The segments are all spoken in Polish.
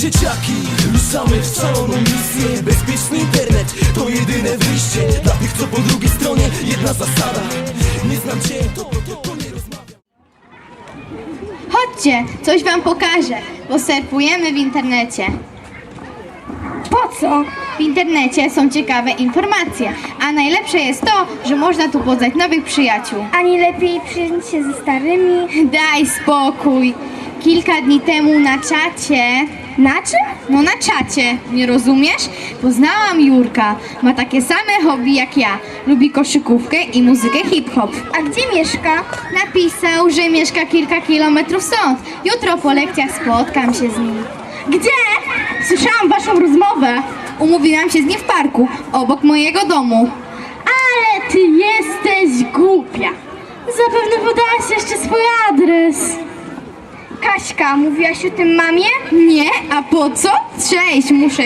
Sieciaki, ruszamy w szaloną misję Bezpieczny internet to jedyne wyjście Dla tych co po drugiej stronie jedna zasada Nie znam cię, to, to, to, nie rozmawiam Chodźcie, coś wam pokażę, bo surfujemy w internecie. Po co? W internecie są ciekawe informacje, a najlepsze jest to, że można tu poznać nowych przyjaciół. A nie lepiej przyjąć się ze starymi? Daj spokój. Kilka dni temu na czacie. Na czym? No na czacie, nie rozumiesz? Poznałam Jurka. Ma takie same hobby jak ja. Lubi koszykówkę i muzykę hip-hop. A gdzie mieszka? Napisał, że mieszka kilka kilometrów stąd. Jutro po lekcjach spotkam się z nim. Gdzie? Słyszałam waszą rozmowę. Umówiłam się z nim w parku, obok mojego domu. Ale ty jesteś głupia. Zapewne podałaś jeszcze swój adres. Kaśka, mówiłaś o tym mamie? Nie, a po co? Cześć, muszę.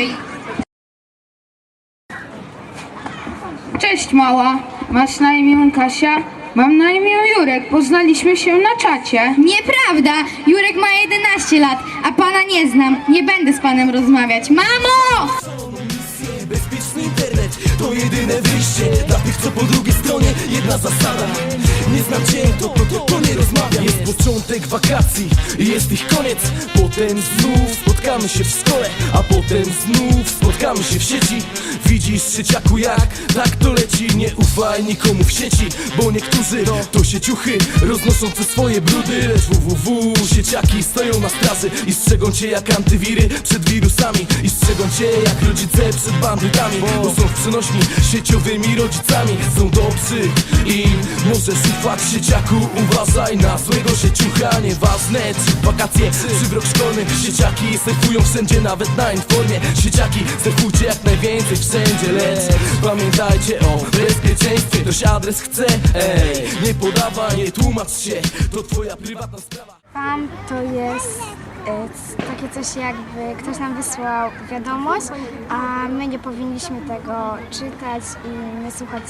Cześć mała, masz na imię Kasia? Mam na imię Jurek, poznaliśmy się na czacie. Nieprawda! Jurek ma 11 lat, a pana nie znam. Nie będę z panem rozmawiać. Mamo! Bezpieczny internet to jedyne wyjście Dla co po drugiej stronie jedna zasada. Nie znam cię, to, to, to, nie rozmawiam. Jest początek wakacji i jest ich koniec. Potem znów spotkamy się w szkole A potem znów spotkamy się w sieci. Widzisz sieciaku jak tak to leci. Nie ufaj nikomu w sieci Bo niektórzy to sieciuchy Roznoszące swoje brudy. Lecz www sieciaki stoją na straży I strzegą cię jak antywiry przed wirusami. I strzegą cię jak rodzice przed bandytami Bo są w przenośni sieciowymi rodzicami Są dobrzy i możesz ufać sieciaku Uważaj na złego sieciucha Nieważne czy wakacje czy szkolny. Sieciaki surfują wszędzie nawet na informie. Sieciaki surfujcie jak najwięcej wszędzie Lecz pamiętajcie o bezpieczeństwie. Ktoś adres chce, ej Nie podawaj, nie tłumacz się. To twoja prywatna sprawa. Spam to jest takie coś jakby ktoś nam wysłał wiadomość, a my nie powinniśmy tego czytać i nie słuchać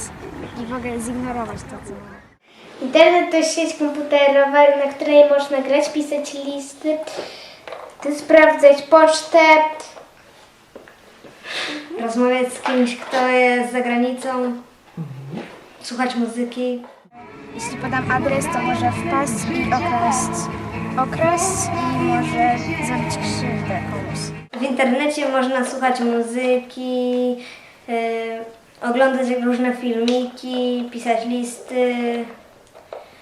i w ogóle zignorować to, co Internet to sieć komputerowa, na której można grać, pisać listy, sprawdzać pocztę, rozmawiać z kimś, kto jest za granicą, słuchać muzyki. Jeśli podam adres, to może wpaść i okraść, okraść i może zrobić krzywdę komuś. W internecie można słuchać muzyki, y, oglądać różne filmiki, pisać listy,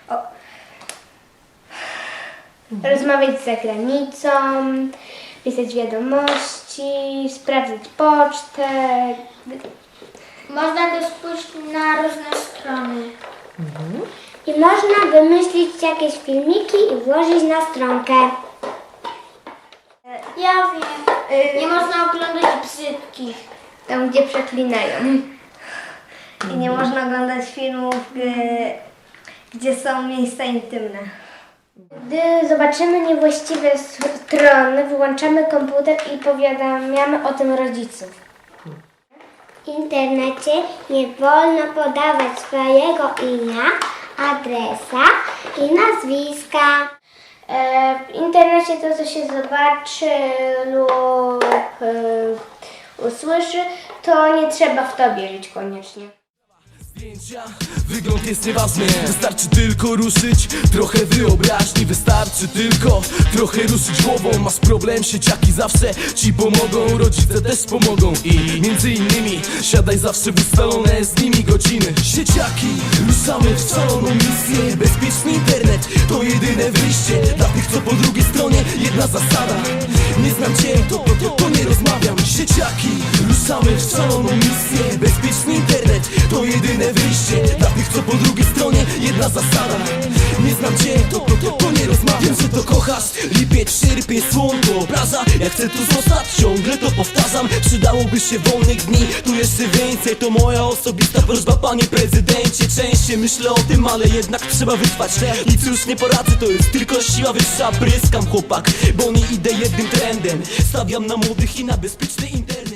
o, rozmawiać z zagranicą, pisać wiadomości, sprawdzać pocztę. Można też pójść na różne strony. I można wymyślić jakieś filmiki i włożyć na stronkę. Ja wiem. Nie można oglądać brzydkich. Tam, gdzie przeklinają. I nie można oglądać filmów, g- gdzie są miejsca intymne. Gdy zobaczymy niewłaściwe s- strony, wyłączamy komputer i powiadamiamy o tym rodziców. W internecie nie wolno podawać swojego imienia, adresa i nazwiska. E, W internecie to, co się zobaczy lub e, usłyszy, to nie trzeba w to wierzyć koniecznie. Wygląd jest nieważny Wystarczy tylko ruszyć Trochę wyobraźni Wystarczy tylko trochę ruszyć głową. Masz problem, sieciaki zawsze ci pomogą Rodzice też pomogą I między innymi Siadaj zawsze w ustalone z nimi godziny. Sieciaki Ruszamy w szaloną misję Bezpieczny internet To jedyne wyjście. Dla tych co po drugiej stronie Jedna zasada. Nie znam cię, to, to, to, to nie rozmawiam Sieciaki Ruszamy w szaloną misję. Bezpieczny internet To jedyne wyjście co po drugiej stronie Jedna zasada. Nie znam cię, to, to, to, to nie rozmawiam Wiem, że to kochasz. Lipiec, sierpień, słonko obraza. Ja chcę tu zostać, ciągle to powtarzam. Przydałoby się wolnych dni Tu jeszcze więcej, to moja osobista prośba Panie prezydencie, częściej myślę o tym Ale jednak trzeba wytrwać I cóż nie poradzę, to jest tylko siła wyższa Pryskam chłopak, bo nie idę jednym trendem. Stawiam na młodych i na bezpieczny internet